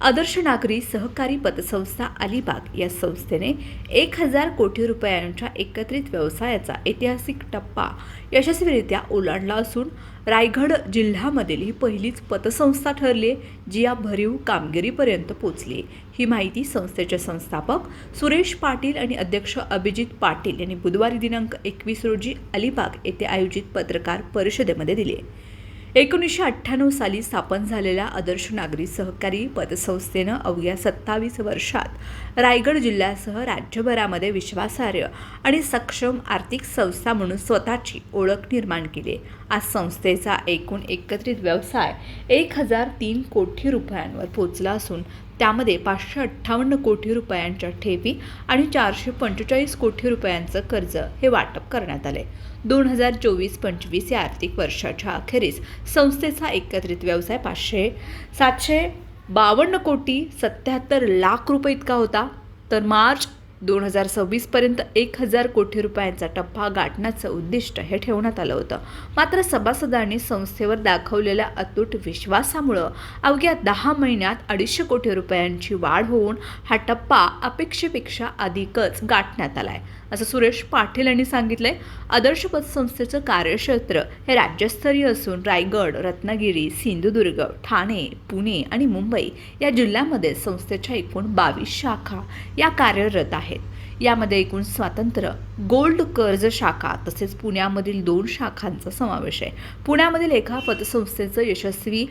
आदर्श नागरी सहकारी पतसंस्था अलिबाग या संस्थेने एक हजार कोटी रुपयांच्या एकत्रित व्यवसायाचा ऐतिहासिक टप्पा यशस्वीरित्या ओलांडला असून रायगड जिल्ह्यामधील ही पहिलीच पतसंस्था ठरली जी या भरीव कामगिरीपर्यंत पोचली ही माहिती संस्थेचे संस्थापक सुरेश पाटील आणि अध्यक्ष अभिजित पाटील यांनी बुधवारी दिनांक एकवीस रोजी अलिबाग येथे आयोजित पत्रकार परिषदेमध्ये दिली आहे. एकोणीसशे अठ्ठ्याण्णव साली स्थापन झालेल्या आदर्श नागरी सहकारी पतसंस्थेनं अवघ्या सत्तावीस वर्षात रायगड जिल्ह्यासह राज्यभरामध्ये विश्वासार्ह आणि सक्षम आर्थिक संस्था म्हणून स्वतःची ओळख निर्माण केली. आज संस्थेचा एकूण एकत्रित व्यवसाय एक हजार तीन कोटी रुपयांवर पोचला असून त्यामध्ये पाचशे अठ्ठावन्न कोटी रुपयांच्या ठेवी आणि चारशे पंचेचाळीस कोटी रुपयांचं कर्ज हे वाटप करण्यात आले. दोन हजार चोवीस पंचवीस या आर्थिक वर्षाच्या अखेरीस संस्थेचा एकत्रित व्यवसाय पाचशे सातशे बावन्न कोटी सत्याहत्तर लाख रुपये इतका होता. तर मार्च दोन हजार सव्वीसपर्यंत एक हजार कोटी रुपयांचा टप्पा गाठण्याचं उद्दिष्ट हे ठेवण्यात आलं होतं. मात्र सभासदांनी संस्थेवर दाखवलेल्या अतूट विश्वासामुळं अवघ्या दहा महिन्यात अडीचशे कोटी रुपयांची वाढ होऊन हा टप्पा अपेक्षेपेक्षा अधिकच गाठण्यात आलाय. असं सुरेश पाटील यांनी सांगितलंय. आदर्श पतसंस्थेचं कार्यक्षेत्र हे राज्यस्तरीय असून रायगड रत्नागिरी सिंधुदुर्ग ठाणे पुणे आणि मुंबई या जिल्ह्यामध्ये संस्थेच्या एकूण बावीस शाखा या कार्यरत आहेत. यामध्ये एकूण स्वातंत्र्य गोल्ड कर्ज शाखा तसेच पुण्यामधील दोन शाखांचा समावेश आहे. पुण्यामधील एका पतसंस्थेचं यशस्वी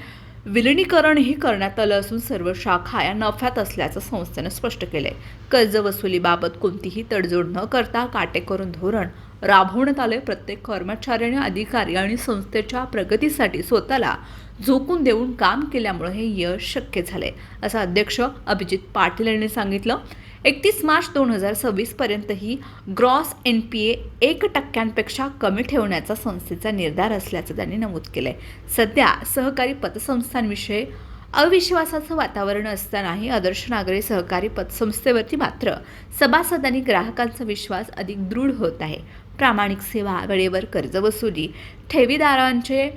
विलिनीकरणही करण्यात आलं असून सर्व शाखा या नफ्यात असल्याचं संस्थेनं स्पष्ट केलंय. कर्ज वसुलीबाबत कोणतीही तडजोड न करता काटेकोरून धोरण राबवण्यात आले प्रत्येक कर्मचाऱ्याने अधिकारी आणि संस्थेच्या प्रगतीसाठी स्वतःला झोकून देऊन काम केल्यामुळे हे यश शक्य झाले असं अध्यक्ष अभिजित पाटील यांनी सांगितलं. एकतीस मार्च दोन हजार सव्वीसपर्यंत ही ग्रॉस एन पी ए एक टक्क्यांपेक्षा कमी ठेवण्याचा संस्थेचा निर्धार असल्याचं त्यांनी नमूद केलं आहे सध्या सहकारी पतसंस्थांविषयी अविश्वासाचं वातावरण असतानाही आदर्श नागरी सहकारी पतसंस्थेवरती मात्र सभासदांनी ग्राहकांचा विश्वास अधिक दृढ होत आहे. प्रामाणिक सेवा वेळेवर कर्ज वसुली ठेवीदारांचे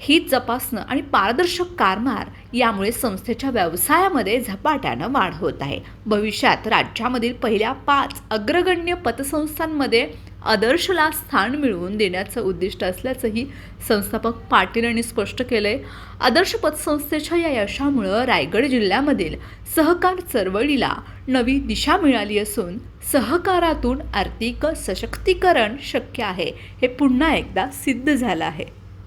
ही जपासणं आणि पारदर्शक कारभार यामुळे संस्थेच्या व्यवसायामध्ये झपाट्यानं वाढ होत आहे. भविष्यात राज्यामधील पहिल्या पाच अग्रगण्य पतसंस्थांमध्ये आदर्शला स्थान मिळवून देण्याचं उद्दिष्ट असल्याचंही संस्थापक पाटील यांनी स्पष्ट केलंय. आदर्श पतसंस्थेच्या या यशामुळं रायगड जिल्ह्यामधील सहकार चळवळीला नवी दिशा मिळाली असून सहकारातून आर्थिक सशक्तीकरण शक्य आहे. हे पुन्हा एकदा सिद्ध झालं आहे.